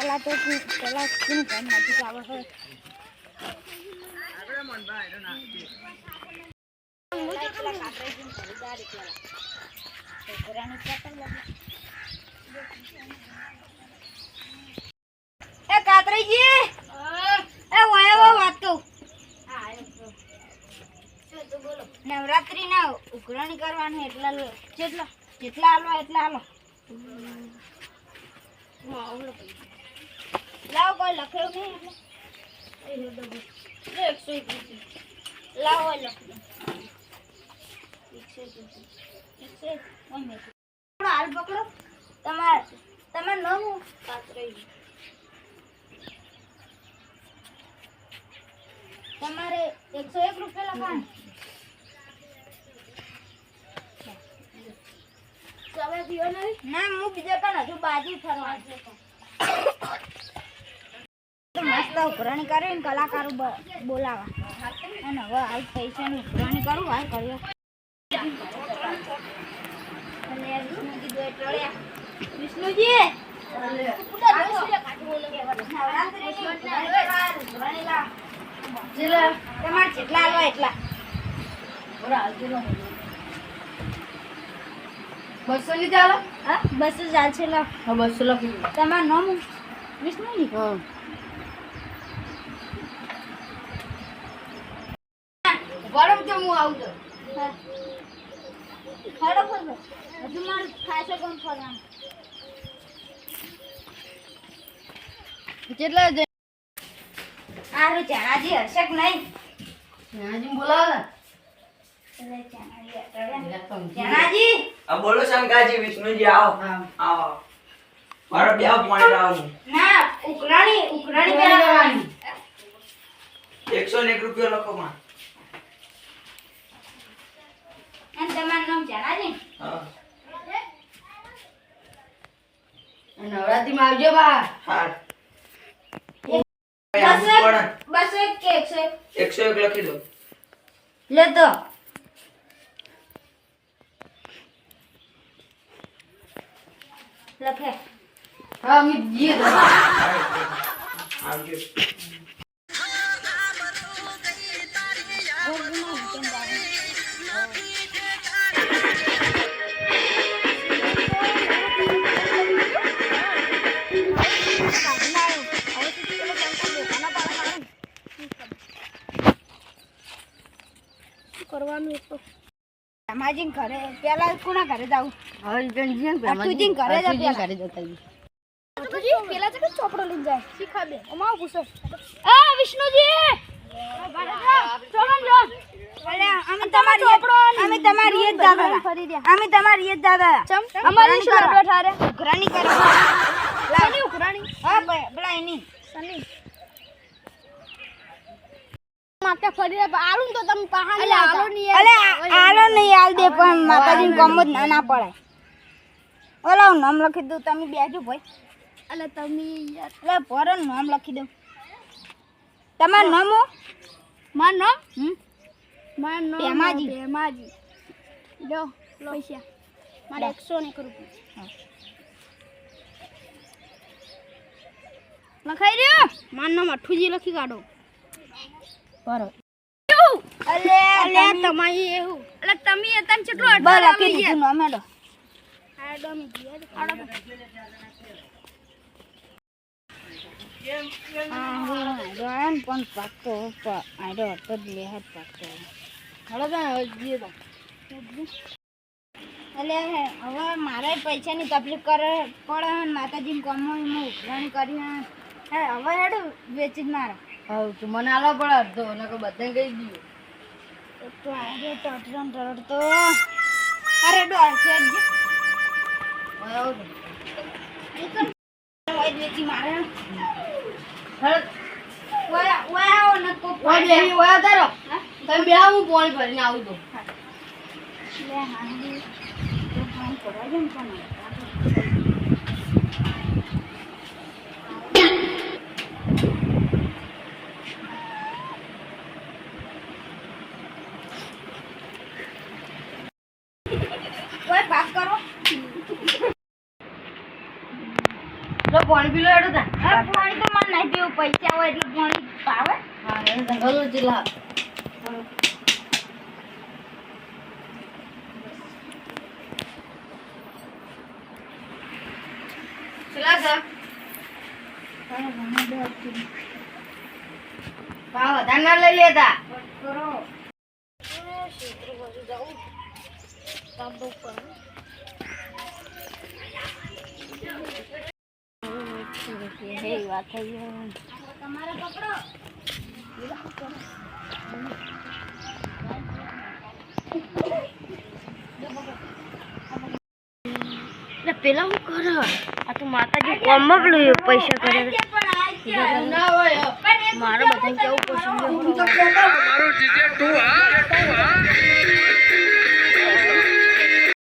ભગવાન તો આવે છે પેલા નજીક પતંગ લાગે. એ કાતરીજી એ વાયા વાત કહું નવરાત્રી ના ઉઘરાણી કરવાની એટલા. જેટલા જેટલા હાલો એટલા હાલો લાવો કોઈ એક લાવો. થોડો હાલ પકડો. તમાર તમારું નામ હું? તમારે એકસો એક રૂપિયા નહીં ના, હું બીજા પણ હજુ બાજુ ફરવા તો ઉઘરાણી કરીને કલાકારો બોલાવા. અને હવે હાલ પૈસાની ઉઘરાણી કરું હાલ કર્યો વિષ્ણુજી. તમારે જેટલા હાલવા એટલા. બસો હા બસ છે હા બસો લખી તમારું નામ? વિષ્ણુજી? હા. ગરમ તો હું આવું છું હા. હજુ મારે ખાસે કોણ ફરવાનું કેટલા જણ આરું ચણાજી હશે નહીં? નાજી બોલાવો. એટલે ચણાજી અટળ્યા. ને ચણાજી? આ બોલો શંકાજી વિષ્ણુજી આવો. હા. આવો. મારો બે પોઈન્ટ આવું ના ઉકરાણી ઉકરાણી ઉઘરાણી પેલા કરવાની. એકસો ને એક રૂપિયા લખો માં અને તમારું નામ ચણાજી હા નવરાત્રી માં આવજો બા. એક- બસો એક એકસો એક એકસો એક લખી દો. લે તો. લખે. હા અમે જીએ આવજો. કરવાનું અમાજી ઘરે પેલા કોના ઘરે જાવું હવે જણ જઈએ ને અઠુજીને ઘરે પેલા. ઘરે જતા આવીએ. પેલા છે ચોપડો લઈને જાય? શીખા દે. અમાવ પૂછો. આ વિષ્ણુજી! અમે તમારી એ જ દાદા અમે તમારી એ જ દાદા અમારી શું આપણે ઠારે ઉઘરાણી કરો. ઉઘરાણી. હા બે- એની. સની માથે ફરી આલું તો તમે પહાડ આલો નહીં અલે આલો નહીં આલ દે પણ માતાજીને કોમ જ ના ના પડે ઓલા હું નામ લખી દઉં તમે બેજો ભાઈ. અલે તમે યાર. એટલે નામ લખી દઉં. તમારું નામ હું? માર નામ? હમ? માર નામ ભેમાજી. ભેમાજી. જો પૈસા. મારે એકસો ને એક લખાઈ રહ્યો? મારું નામ અઠુજી લખી કાઢો. બરોબર અલે અલે તમારી એવું અલે તમે એતન કેટલો બસ લખી દીધું નામ મેડો આડો મી ગયા આડો લે. જ પાકતો હળો તો હવે એટલે મારે પૈસાની તકલીફ કરે પડે ને માતાજીને કમો એમાં કરી હે હવે હેડું વેચી જ મારે. હા તો મને આલો પડે અડધો નકર બધાને કહી દીધું. તો આજે ટટરો ને ટરડતો અરે ડો છે તો. મારે. ઓય ઓય આવો ને કોક ઓય બેહી તારો. તમે બે હું પાણી ભરીને આવું તો. લે હાંડી. તો ને પણ લો પાણી પી લો તા અરે પાણી તો મને નહીં પીવું પૈસા હોય એટલું પાણી ભાવે હા જંગલો જિલ્લા ભાવ વધારે ના લઈ લેતા. કરો. ક્ષેત્ર બાજુ જાઉં. કાબુ પર વાત થઈ તમારા પકડો પેલા હું કર? આ તો માતાજી કોમમાં પેલું પૈસા કરે. મારા આ મારે બધાને કેવું પસંદ તમારું જીજે તું